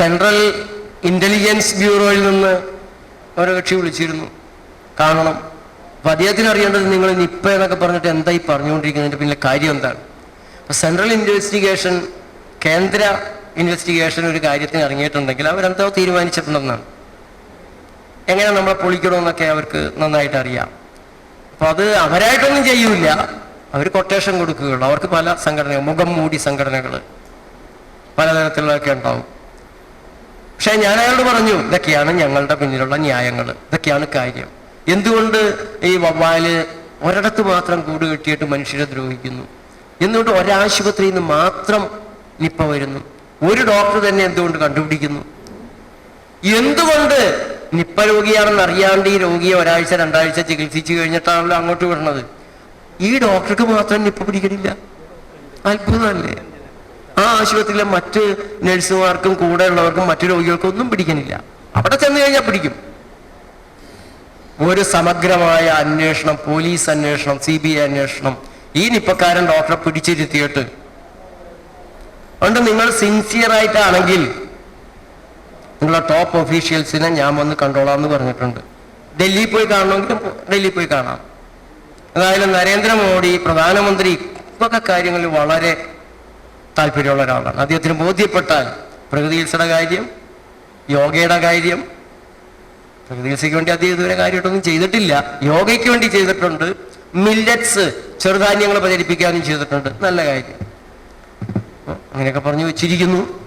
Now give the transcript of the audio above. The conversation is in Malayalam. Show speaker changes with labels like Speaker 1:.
Speaker 1: സെൻട്രൽ ഇന്റലിജൻസ് ബ്യൂറോയിൽ നിന്ന് ഒരു കക്ഷി വിളിച്ചിരുന്നു. കാണണം. അപ്പം അദ്ദേഹത്തിന് അറിയേണ്ടത് നിങ്ങൾ നിപ്പ എന്നൊക്കെ പറഞ്ഞിട്ട് എന്താ എന്തായി പറഞ്ഞുകൊണ്ടിരിക്കുന്നതിന്റെ പിന്നെ കാര്യം എന്താണ്? അപ്പം സെൻട്രൽ ഇൻവെസ്റ്റിഗേഷൻ കേന്ദ്ര ഇൻവെസ്റ്റിഗേഷൻ ഒരു കാര്യത്തിന് ഇറങ്ങിയിട്ടുണ്ടെങ്കിൽ അവരെന്തോ തീരുമാനിച്ചിട്ടുണ്ടെന്നാണ് എങ്ങനെ നമ്മളെ പൊളിക്കണമെന്നൊക്കെ അവർക്ക് നന്നായിട്ട് അറിയാം. അപ്പോൾ അത് അവരായിട്ടൊന്നും ചെയ്യൂല അവർ കൊട്ടേഷൻ കൊടുക്കുകയുള്ളൂ. അവർക്ക് പല സംഘടനകൾ മുഖം മൂടി സംഘടനകൾ പലതരത്തിലുള്ളതൊക്കെ ഉണ്ടാവും. പക്ഷെ ഞാൻ അയാളോട് പറഞ്ഞു ഇതൊക്കെയാണ് ഞങ്ങളുടെ പിന്നിലുള്ള ന്യായങ്ങൾ. ഇതൊക്കെയാണ് കാര്യം. എന്തുകൊണ്ട് ഈ വവ്വാൽ ഒരിടത്ത് മാത്രം കൂട് കെട്ടിയിട്ട് മനുഷ്യരെ ദ്രോഹിക്കുന്നു? എന്തുകൊണ്ട് ഒരാശുപത്രിയിൽ നിന്ന് മാത്രം നിപ്പ വരുന്നു? ഒരു ഡോക്ടർ തന്നെ എന്തുകൊണ്ട് കണ്ടുപിടിക്കുന്നു? എന്തുകൊണ്ട് നിപ്പ രോഗിയാണെന്ന് അറിയാണ്ട് ഈ രോഗിയെ ഒരാഴ്ച രണ്ടാഴ്ച ചികിത്സിച്ചു കഴിഞ്ഞിട്ടാണല്ലോ അങ്ങോട്ട് വിടണത്? ഈ ഡോക്ടർക്ക് മാത്രം നിപ്പ പിടിക്കണില്ല. അത്ഭുതമല്ലേ? ആശുപത്രിയിലെ മറ്റ് നഴ്സുമാർക്കും കൂടെ ഉള്ളവർക്കും മറ്റു രോഗികൾക്കും ഒന്നും പിടിക്കണില്ല അവിടെ ചെന്ന് കഴിഞ്ഞാൽ പിടിക്കും. ഒരു സമഗ്രമായ അന്വേഷണം പോലീസ് അന്വേഷണം സി ബി ഐ അന്വേഷണം ഈ നിപ്പക്കാരൻ ഡോക്ടറെ പിടിച്ചിരുത്തിയിട്ട്. അതുകൊണ്ട് നിങ്ങൾ സിൻസിയർ ആയിട്ടാണെങ്കിൽ നിങ്ങളെ ടോപ്പ് ഒഫീഷ്യൽസിനെ ഞാൻ വന്ന് കണ്ടോളാം എന്ന് പറഞ്ഞിട്ടുണ്ട്. ഡൽഹിയിൽ പോയി കാണണമെങ്കിലും ഡൽഹിയിൽ പോയി കാണാം. അതായത് നരേന്ദ്രമോദി പ്രധാനമന്ത്രി ഇപ്പൊക്കെ കാര്യങ്ങളിൽ വളരെ താല്പര്യമുള്ള ഒരാളാണ്. അദ്ദേഹത്തിന് ബോധ്യപ്പെട്ടാൽ പ്രകൃതി ചികിത്സയുടെ കാര്യം യോഗയുടെ കാര്യം. പ്രകൃതി ചികിത്സയ്ക്ക് വേണ്ടി അദ്ദേഹം ഇതുവരെ കാര്യമായിട്ടൊന്നും ചെയ്തിട്ടില്ല. യോഗയ്ക്ക് വേണ്ടി ചെയ്തിട്ടുണ്ട്. മില്ലറ്റ്സ് ചെറുധാന്യങ്ങൾ പ്രചരിപ്പിക്കാനും ചെയ്തിട്ടുണ്ട്. നല്ല കാര്യം. അങ്ങനെയൊക്കെ പറഞ്ഞു വെച്ചിരിക്കുന്നു.